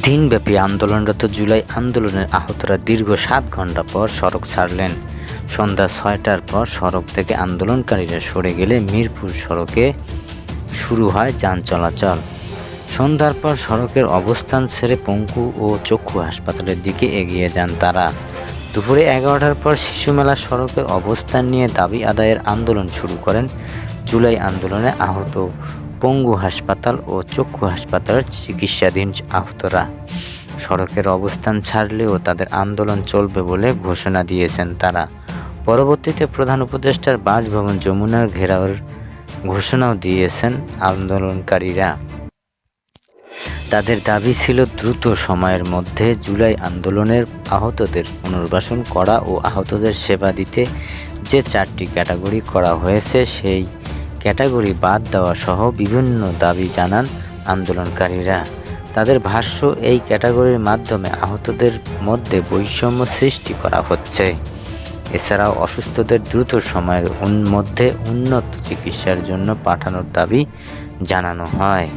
দিনব্যাপী আন্দোলনরত জুলাই আন্দোলনের আহতরা দীর্ঘ সাত ঘণ্টা পর সড়ক ছাড়লেন। সন্ধ্যা ছয়টার পর সড়ক থেকে আন্দোলনকারীরা সরে গেলে মিরপুর সড়কে শুরু হয় যান চলাচল। সন্ধ্যার পর সড়কের অবস্থান ছেড়ে পঙ্কু ও চক্ষু হাসপাতালের দিকে এগিয়ে যান তারা। দুপুরে এগারোটার পর শিশু মেলা সড়কের অবস্থান নিয়ে দাবি আদায়ের আন্দোলন শুরু করেন জুলাই আন্দোলনে আহত পঙ্গু হাসপাতাল ও চক্ষু হাসপাতালের চিকিৎসাধীন আহতরা। সড়কের অবস্থান ছাড়লেও তাদের আন্দোলন চলবে বলে ঘোষণা দিয়েছেন তারা। পরবর্তীতে প্রধান উপদেষ্টার বাসভবন যমুনার ঘেরাওয়ের ঘোষণাও দিয়েছেন আন্দোলনকারীরা। তাদের দাবি ছিল দ্রুত সময়ের মধ্যে জুলাই আন্দোলনের আহতদের পুনর্বাসন করা ও আহতদের সেবা দিতে যে চারটি ক্যাটাগরি করা হয়েছে, সেই ক্যাটাগরি বাদ দেওয়া সহ বিভিন্ন দাবি জানান আন্দোলনকারীরা। তাদের ভাষ্য, এই ক্যাটাগরির মাধ্যমে আহতদের মধ্যে বৈষম্য সৃষ্টি করা হচ্ছে। এছাড়াও অসুস্থদের দ্রুত সময়ের মধ্যে উন্নত চিকিৎসার জন্য পাঠানোর দাবি জানানো হয়।